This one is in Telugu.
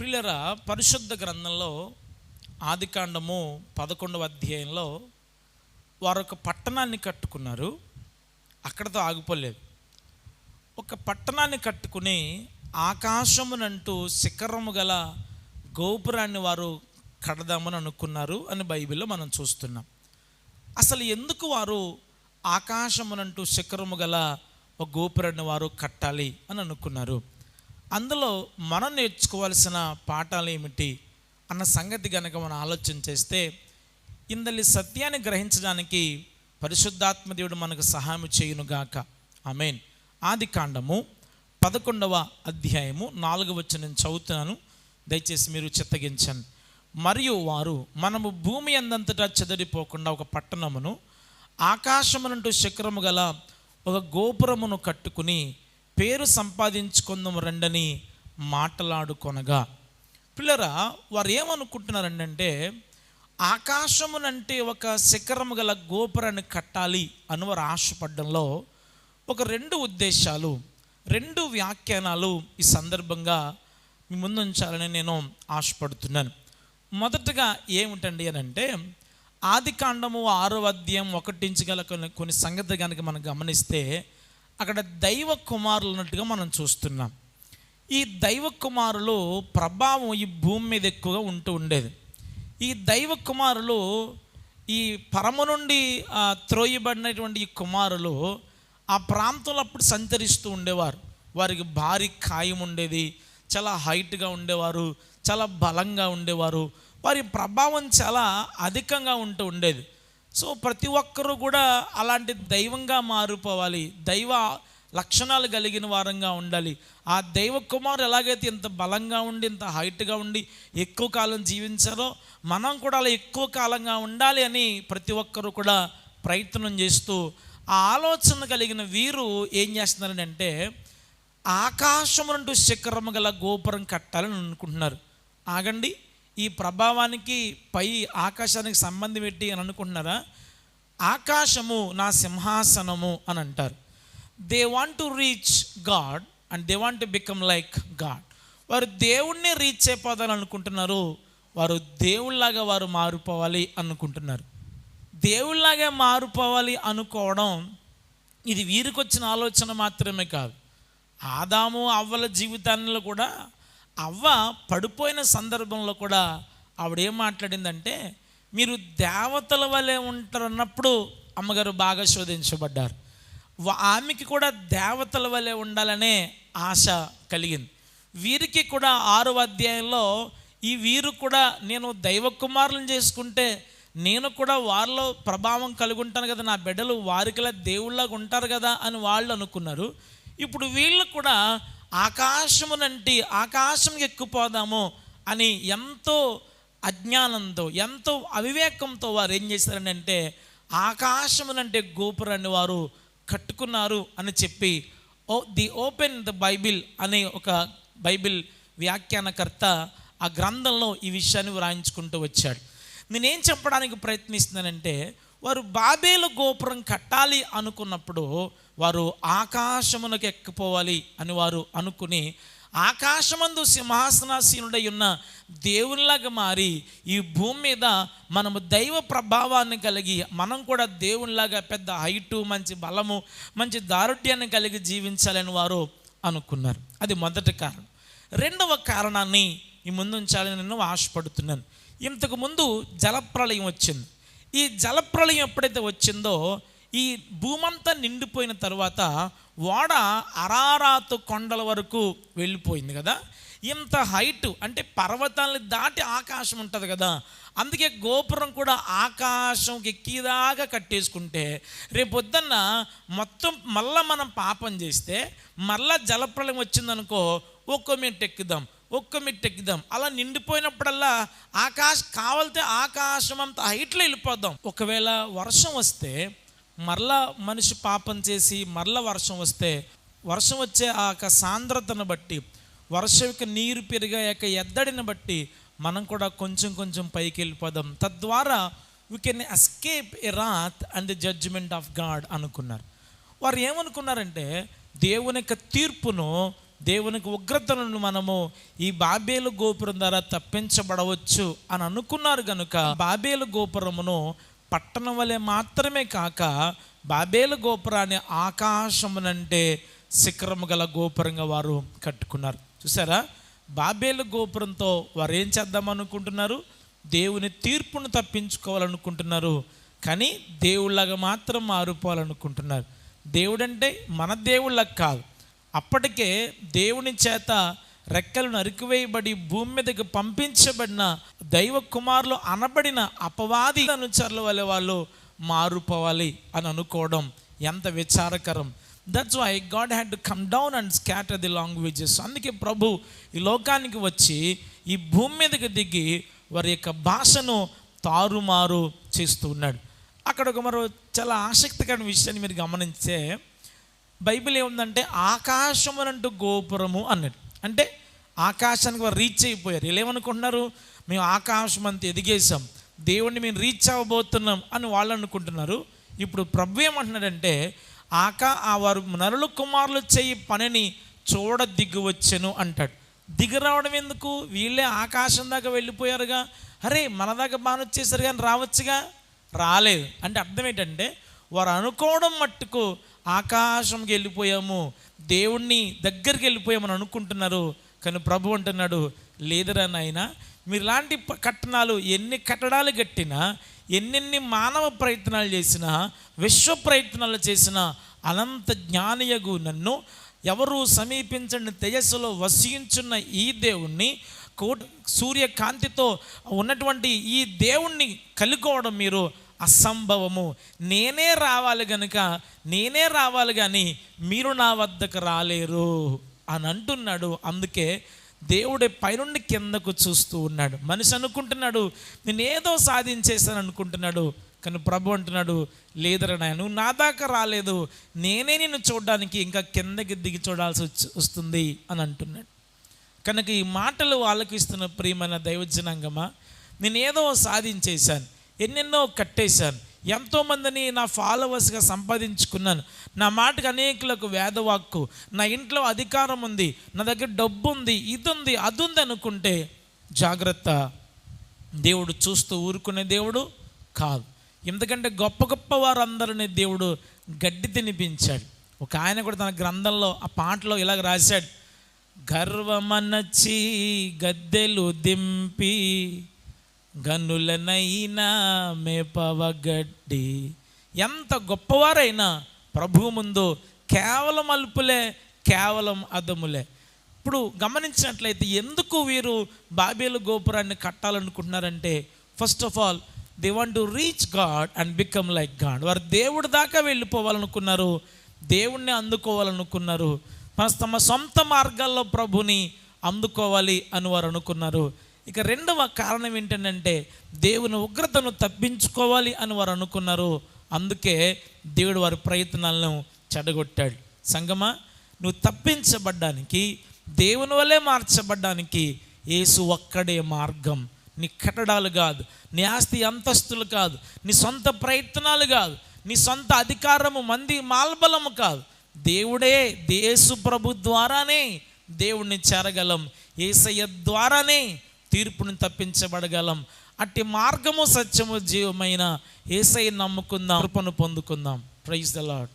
ప్రియులరా పరిశుద్ధ గ్రంథంలో ఆదికాండము పదకొండవ అధ్యాయంలో వారు ఒక పట్టణాన్ని కట్టుకున్నారు. అక్కడతో ఆగిపోలేదు. ఒక పట్టణాన్ని కట్టుకుని ఆకాశమునంటూ శిఖరము గల గోపురాన్ని వారు కడదామని అనుకున్నారు అని బైబిల్లో మనం చూస్తున్నాం. అసలు ఎందుకు వారు ఆకాశమునంటూ శిఖరము గల ఒక గోపురాన్ని వారు కట్టాలి అని అనుకున్నారు? అందులో మనం నేర్చుకోవాల్సిన పాఠాలు ఏమిటి అన్న సంగతి కనుక మనం ఆలోచన చేస్తే ఇందలి సత్యాన్ని గ్రహించడానికి పరిశుద్ధాత్మదేవుడు మనకు సహాయం చేయునుగాక. ఆమెన్. ఆది కాండము పదకొండవ అధ్యాయము నాలుగవ వచ్చి నేను చదువుతున్నాను. దయచేసి మీరు చిత్తగించండి. మరియు వారు మనము భూమి అందంతటా చెదరిపోకుండా ఒక పట్టణమును ఆకాశమునంటూ శిఖరము గల ఒక గోపురమును కట్టుకుని పేరు సంపాదించుకుందాం రండని మాట్లాడుకొనగా పిల్లరా వారు ఏమనుకుంటున్నారంటే ఆకాశమునంటే ఒక శిఖరము గల గోపురాన్ని కట్టాలి అని వారు ఆశపడడంలో ఒక రెండు ఉద్దేశాలు రెండు వ్యాఖ్యానాలు ఈ సందర్భంగా మీ ముందు ఉంచాలని నేను ఆశపడుతున్నాను. మొదటగా ఏమిటండి అని అంటే ఆది కాండము ఆరో అధ్యాయం ఒకటించగల గల కొన్ని కొన్ని సంగతి కనుక మనం గమనిస్తే అక్కడ దైవ కుమారులు ఉన్నట్టుగా మనం చూస్తున్నాం. ఈ దైవ కుమారులు ప్రభావం ఈ భూమి మీద ఎక్కువగా ఉంటూ ఉండేది. ఈ దైవ కుమారులు ఈ పరమ నుండి త్రోయబడినటువంటి ఈ కుమారులు ఆ ప్రాంతంలో అప్పుడు సంచరిస్తూ ఉండేవారు. వారికి భారీ ఖాయం ఉండేది చాలా హైట్గా ఉండేవారు చాలా బలంగా ఉండేవారు. వారి ప్రభావం చాలా అధికంగా ఉంటూ ఉండేది. సో ప్రతి ఒక్కరూ కూడా అలాంటి దైవంగా మారిపోవాలి. దైవ లక్షణాలు కలిగిన వారంగా ఉండాలి. ఆ దైవ కుమారు ఎలాగైతే ఇంత బలంగా ఉండి ఇంత హైట్గా ఉండి ఎక్కువ కాలం జీవించారో మనం కూడా అలా ఎక్కువ కాలంగా ఉండాలి అని ప్రతి ఒక్కరూ కూడా ప్రయత్నం చేస్తూ ఆ ఆలోచన కలిగిన వీరు ఏం చేస్తున్నారంటే ఆకాశము నుండి శిఖరము గల గోపురం కట్టాలని అనుకుంటున్నారు. ఆగండి. ఈ ప్రభావానికి పై ఆకాశానికి సంబంధం ఏంటి అని అనుకుంటున్నారా? ఆకాశము నా సింహాసనము అని అంటారు. They want to reach God and they want to become like God వారు దేవుణ్ణి రీచ్ అయిపోదాలని అనుకుంటున్నారు. వారు దేవుళ్ళలాగా వారు మారిపోవాలి అనుకుంటున్నారు. దేవుళ్ళలాగా మారిపోవాలి అనుకోవడం ఇది వీరికొచ్చిన ఆలోచన మాత్రమే కాదు. ఆదాము అవ్వల జీవితాల్లో కూడా అవ్వ పడిపోయిన సందర్భంలో కూడా ఆవిడ ఏం మాట్లాడిందంటే మీరు దేవతల వలె ఉంటారన్నప్పుడు అమ్మగారు బాగా శోధించబడ్డారు. ఆమెకి కూడా దేవతల వలె ఉండాలనే ఆశ కలిగింది. వీరికి కూడా ఆరో అధ్యాయంలో ఈ వీరు కూడా నేను దైవ కుమారులను చేసుకుంటే నేను కూడా వారిలో ప్రభావం కలిగి ఉంటాను కదా నా బిడ్డలు వారికిలా దేవుళ్ళగా ఉంటారు కదా అని వాళ్ళు అనుకున్నారు. ఇప్పుడు వీళ్ళు కూడా ఆకాశమునంటి ఆకాశం ఎక్కుపోదాము అని ఎంతో అజ్ఞానంతో ఎంతో అవివేకంతో వారు ఏం చేశారంటే ఆకాశమునంటే గోపురాన్ని వారు కట్టుకున్నారు అని చెప్పి ఓ ది ఓపెన్ ద బైబిల్ అనే ఒక బైబిల్ వ్యాఖ్యానకర్త ఆ గ్రంథంలో ఈ విషయాన్ని వ్రాయించుకుంటూ వచ్చాడు. నేనేం చెప్పడానికి ప్రయత్నిస్తున్నానంటే వారు బాబేలు గోపురం కట్టాలి అనుకున్నప్పుడు వారు ఆకాశమునకు ఎక్కిపోవాలి అని వారు అనుకుని ఆకాశమందు సింహాసనాసీనుడై ఉన్న దేవునిలాగా మారి ఈ భూమి మీద మనము దైవ ప్రభావాన్ని కలిగి మనం కూడా దేవునిలాగా పెద్ద హైటు మంచి బలము మంచి దారుఢ్యాన్ని కలిగి జీవించాలని వారు అనుకున్నారు. అది మొదటి కారణం. రెండవ కారణాన్ని ఈ ముందు ఉంచాలని నేను ఆశపడుతున్నాను. ఇంతకు ముందు జలప్రళయం వచ్చింది. ఈ జలప్రళయం ఎప్పుడైతే వచ్చిందో ఈ భూమంతా నిండిపోయిన తర్వాత ఓడ అరారాతు కొండల వరకు వెళ్ళిపోయింది కదా. ఇంత హైట్ అంటే పర్వతాలను దాటి ఆకాశం ఉంటుంది కదా. అందుకే గోపురం కూడా ఆకాశం ఎక్కిదాకా కట్టేసుకుంటే రేపొద్దున్న మొత్తం మళ్ళా మనం పాపం చేస్తే మళ్ళా జలప్రలయం వచ్చిందనుకో ఒక్కో మెట్టు ఎక్కుదాం. ఒక్క మెట్టు ఎక్కుదాం. అలా నిండిపోయినప్పుడల్లా ఆకాశ కావాలితే ఆకాశం అంత హైట్లో వెళ్ళిపోదాం. ఒకవేళ వర్షం వస్తే మరలా మనిషి పాపం చేసి మరలా వర్షం వస్తే వర్షం వచ్చే ఆ యొక్క సాంద్రతను బట్టి వర్షం యొక్క నీరు పెరిగే యొక్క ఎద్దడిని బట్టి మనం కూడా కొంచెం కొంచెం పైకి వెళ్ళిపోదాం. తద్వారా we can escape a wrath and the judgement of God అనుకున్నారు. వారు ఏమనుకున్నారంటే దేవుని యొక్క తీర్పును దేవునికి ఉగ్రత నుండి మనము ఈ బాబేలు గోపురం ద్వారా తప్పించబడవచ్చు అని అనుకున్నారు కనుక బాబేలు గోపురమును పట్టణం వలె మాత్రమే కాక బాబేలు గోపురాన్ని ఆకాశమునంటే శిఖరము గల గోపురంగా వారు కట్టుకున్నారు. చూసారా? బాబేలు గోపురంతో వారు ఏం చేద్దాం అనుకుంటున్నారు? దేవుని తీర్పును తప్పించుకోవాలనుకుంటున్నారు. కానీ దేవుళ్ళగా మాత్రం మారిపోవాలనుకుంటున్నారు. దేవుడంటే మన దేవుళ్ళకి కాదు. అప్పటికే దేవుని చేత రెక్కలు నరికివేయబడి భూమి మీదకి పంపించబడిన దైవ కుమారులు అనబడిన అపవాది అనుచరుల వల్ల వాళ్ళు మారుపోవాలి అని అనుకోవడం ఎంత విచారకరం. That's why God had to come down and scatter the languages అందుకే ప్రభు ఈ లోకానికి వచ్చి ఈ భూమి మీదకి దిగి వారి యొక్క భాషను తారుమారు చేస్తూ ఉన్నాడు. అక్కడ ఒక మరో చాలా ఆసక్తికరమైన విషయాన్ని మీరు గమనించే బైబిల్ ఏముందంటే ఆకాశమునంటూ గోపురము అన్నాడు అంటే ఆకాశానికి వారు రీచ్ అయిపోయారు. వీళ్ళేమనుకుంటున్నారు మేము ఆకాశం అంత ఎదిగేసాం దేవుణ్ణి మేము రీచ్ అవ్వబోతున్నాం అని వాళ్ళు అనుకుంటున్నారు. ఇప్పుడు ప్రభు ఏమంటున్నాడంటే ఆకా ఆ వారు నరుల కుమారులు చేయి పనిని చూడ దిగు వచ్చెను అంటాడు. దిగి రావడం ఎందుకు? వీళ్ళే ఆకాశం దాకా వెళ్ళిపోయారుగా. అరే మన దాకా బాగా వచ్చేసారు కానీ రావచ్చుగా? రాలేదు. అంటే అర్థం ఏంటంటే వారు అనుకోవడం మట్టుకు ఆకాశంకి వెళ్ళిపోయాము. దేవుణ్ణి దగ్గరికి వెళ్ళిపోయామని అనుకుంటున్నారు. కానీ ప్రభు అంటున్నాడు లేదురా నాయన మీరు ఇలాంటి కట్టణాలు ఎన్ని కట్టడాలు కట్టినా ఎన్నెన్ని మానవ ప్రయత్నాలు చేసినా విశ్వ ప్రయత్నాలు చేసినా అనంత జ్ఞానియగు నన్ను. ఎవరు సమీపించండి తేజస్సులో వసించున్న ఈ దేవుణ్ణి కోటి సూర్యకాంతితో ఉన్నటువంటి ఈ దేవుణ్ణి కలుకోవడం మీరు అసంభవము. నేనే రావాలి గనుక నేనే రావాలి కానీ మీరు నా వద్దకు రాలేరు అని అంటున్నాడు. అందుకే దేవుడే పైనుండి కిందకు చూస్తూ ఉన్నాడు. మనిషి అనుకుంటున్నాడు నేను ఏదో సాధించేసాను అనుకుంటున్నాడు. కానీ ప్రభు అంటున్నాడు లేదరా నాయన నువ్వు నా దాకా రాలేదు. నేనే నిన్ను చూడడానికి ఇంకా కిందకి దిగి చూడాల్సి వచ్చి- వస్తుంది అని అంటున్నాడు. కనుక ఈ మాటలు ఆలకిస్తున్న ప్రియమైన దైవజనాంగమా? నేను ఏదో సాధించేశాను. ఎన్నెన్నో కట్టేశాను ఎంతోమందిని నా ఫాలోవర్స్గా సంపాదించుకున్నాను. నా మాటకు అనేకులకు వేదవాక్కు. నా ఇంట్లో అధికారం ఉంది. నా దగ్గర డబ్బు ఉంది ఇది ఉంది అది ఉంది అనుకుంటే జాగ్రత్త. దేవుడు చూస్తూ ఊరుకునే దేవుడు కాదు. ఎందుకంటే గొప్ప గొప్ప వారందరినీ దేవుడు గడ్డి తినిపించాడు. ఒక ఆయన కూడా తన గ్రంథంలో ఆ పాటలో ఇలాగ రాశాడు. గర్వమనచి గద్దెలు దింపి గనులనైనా మేపవగడ్డి ఎంత గొప్పవారైనా ప్రభు ముందు కేవలం అల్పులే కేవలం అదములే. ఇప్పుడు గమనించినట్లయితే ఎందుకు వీరు బాబేలు గోపురాన్ని కట్టాలనుకుంటున్నారంటే first of all they want to reach God and become like God వారు దేవుడి దాకా వెళ్ళిపోవాలనుకున్నారు దేవుణ్ణి అందుకోవాలనుకున్నారు. మన తమ సొంత మార్గాల్లో ప్రభుని అందుకోవాలి అని వారు అనుకున్నారు. ఇక రెండవ కారణం ఏంటంటే దేవుని ఉగ్రతను తప్పించుకోవాలి అని వారు అనుకున్నారు. అందుకే దేవుడు వారి ప్రయత్నాలను చెడగొట్టాడు. సంగమా నువ్వు తప్పించబడ్డానికి దేవుని వల్లే మార్చబడ్డానికి యేసు ఒక్కడే మార్గం. నీ కట్టడాలు కాదు నీ ఆస్తి అంతస్తులు కాదు నీ సొంత ప్రయత్నాలు కాదు నీ సొంత అధికారము మంది మాల్బలము కాదు. దేవుడే దేశు ప్రభు ద్వారానే దేవుణ్ణి చేరగలం. ఏసయ్య ద్వారానే తీర్పును తప్పించబడగలం. అట్టి మార్గము సత్యము జీవమైన ఏసై నమ్ముకుందాం కృపను పొందుకుందాం. Praise the lord